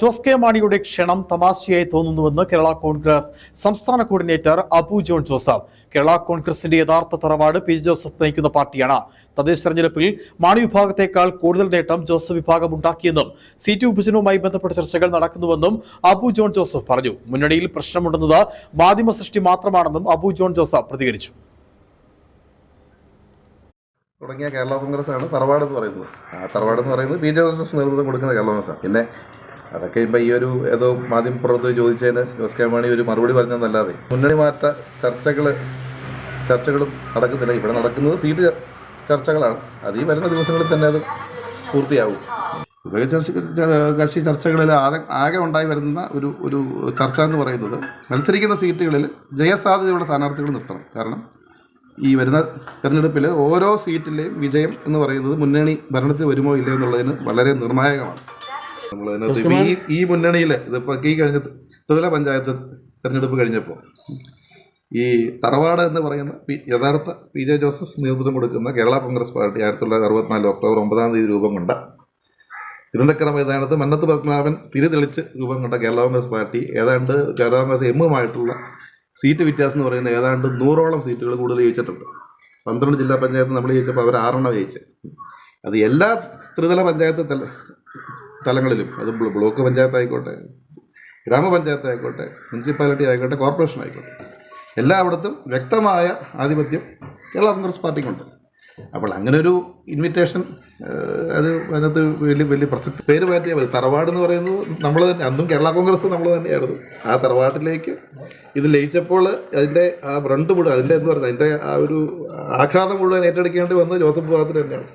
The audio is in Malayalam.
ജോസ് കെ മാണിയുടെ ക്ഷണം തമാശയായി തോന്നുന്നുവെന്ന് കേരള കോൺഗ്രസ് സംസ്ഥാന കോർഡിനേറ്റർ അബു ജോൺ ജോസഫ്. കേരള കോൺഗ്രസിന്റെ യഥാർത്ഥ തറവാട് പി ജോസഫ് നയിക്കുന്ന പാർട്ടിയാണ്. തദ്ദേശ തെരഞ്ഞെടുപ്പിൽ മാണി വിഭാഗത്തെക്കാൾ കൂടുതൽ നേട്ടം ജോസഫ് വിഭാഗം ഉണ്ടാക്കിയെന്നും സീറ്റ് വിഭജനവുമായി ബന്ധപ്പെട്ട ചർച്ചകൾ നടക്കുന്നുവെന്നും അബു ജോൺ ജോസഫ് പറഞ്ഞു. മുന്നണിയിൽ പ്രശ്നമുണ്ടെന്നത് മാധ്യമ സൃഷ്ടി മാത്രമാണെന്നും അബു ജോൺ ജോസഫ് പ്രതികരിച്ചു. തുടങ്ങിയ കേരള കോൺഗ്രസ് ആണ് തറവാട് എന്ന് പറയുന്നത്. ആ തറവാട് എന്ന് പറയുന്നത് പി ജെ ജോസഫ് നേതൃത്വം കൊടുക്കുന്ന കേരള കോൺഗ്രസ് പിന്നെ അതൊക്കെ ഇപ്പം ഈ ഒരു ഏതോ മാധ്യമപ്രവർത്തകർ ചോദിച്ചതിന് ജോസ് കെ മാണി ഒരു മറുപടി പറഞ്ഞതെന്നല്ലാതെ മുന്നണി മാറ്റ ചർച്ചകൾ ചർച്ചകളും നടക്കുന്നില്ല. ഇവിടെ നടക്കുന്നത് സീറ്റ് ചർച്ചകളാണ്. അത് ഈ വരുന്ന ദിവസങ്ങളിൽ തന്നെ അത് പൂർത്തിയാവും. ഉഭയകക്ഷി കക്ഷി ചർച്ചകളിൽ ആകെ ആകെ ഉണ്ടായി വരുന്ന ഒരു ഒരു ചർച്ച എന്ന് പറയുന്നത് മത്സരിക്കുന്ന സീറ്റുകളിൽ ജയസാധ്യതയുള്ള സ്ഥാനാർത്ഥികൾ നിർത്തണം. കാരണം ഈ വരുന്ന തെരഞ്ഞെടുപ്പിൽ ഓരോ സീറ്റിലെയും വിജയം എന്ന് പറയുന്നത് മുന്നണി ഭരണത്തിൽ വരുമോ ഇല്ലയോ എന്നുള്ളതിന് വളരെ നിർണായകമാണ്. ഈ ഈ മുന്നണിയിൽ ഇതിപ്പോൾ ഈ കഴിഞ്ഞ ത്രിതല പഞ്ചായത്ത് തെരഞ്ഞെടുപ്പ് കഴിഞ്ഞപ്പോൾ ഈ തറവാട് എന്ന് പറയുന്ന യഥാർത്ഥ പി ജെ ജോസഫ് നേതൃത്വം കൊടുക്കുന്ന കേരള കോൺഗ്രസ് പാർട്ടി ആയിരത്തി തൊള്ളായിരത്തി അറുപത്തിനാല് ഒക്ടോബർ ഒമ്പതാം തീയതി രൂപം കൊണ്ട തിരുനക്കര മൈതാനത്ത് മന്നത്ത് പത്മനാഭൻ തിരിതെളിച്ച് രൂപം കൊണ്ട കേരള കോൺഗ്രസ് പാർട്ടി ഏതാണ്ട് കേരള കോൺഗ്രസ് എമ്മുമായിട്ടുള്ള സീറ്റ് വ്യത്യാസം എന്ന് പറയുന്ന ഏതാണ്ട് നൂറോളം സീറ്റുകൾ കൂടുതൽ ജയിച്ചിട്ടുണ്ട്. പന്ത്രണ്ട് ജില്ലാ പഞ്ചായത്ത് നമ്മൾ ജയിച്ചപ്പോൾ അവർ ആറെണ്ണം ജയിച്ചത് അത് എല്ലാ ത്രിതല പഞ്ചായത്ത് തലങ്ങളിലും. അത് ബ്ലോക്ക് പഞ്ചായത്ത് ആയിക്കോട്ടെ ഗ്രാമപഞ്ചായത്ത് ആയിക്കോട്ടെ മുനിസിപ്പാലിറ്റി ആയിക്കോട്ടെ കോർപ്പറേഷൻ ആയിക്കോട്ടെ. എല്ലായിടത്തും വ്യക്തമായ ആധിപത്യം കേരള കോൺഗ്രസ് പാർട്ടിക്കുണ്ട്. അപ്പോൾ അങ്ങനെ ഒരു ഇൻവിറ്റേഷൻ അത് അതിനകത്ത് വലിയ വലിയ പ്രസക്തി. പേര് മാറ്റിയാൽ മതി. തറവാട് എന്ന് പറയുന്നത് നമ്മൾ തന്നെ അന്നും കേരള കോൺഗ്രസ് നമ്മൾ തന്നെയായിരുന്നു. ആ തറവാട്ടിലേക്ക് ഇത് ലയിച്ചപ്പോൾ അതിന്റെ ആ ബ്രണ്ട് മുഴുവൻ അതിന്റെ എന്ന് പറയുന്നത് അതിന്റെ ആ ഒരു ആഘാതം മുഴുവൻ ഏറ്റെടുക്കേണ്ടി വന്നത് ജോസഫ് വിഭാഗത്തിന് തന്നെയാണ്.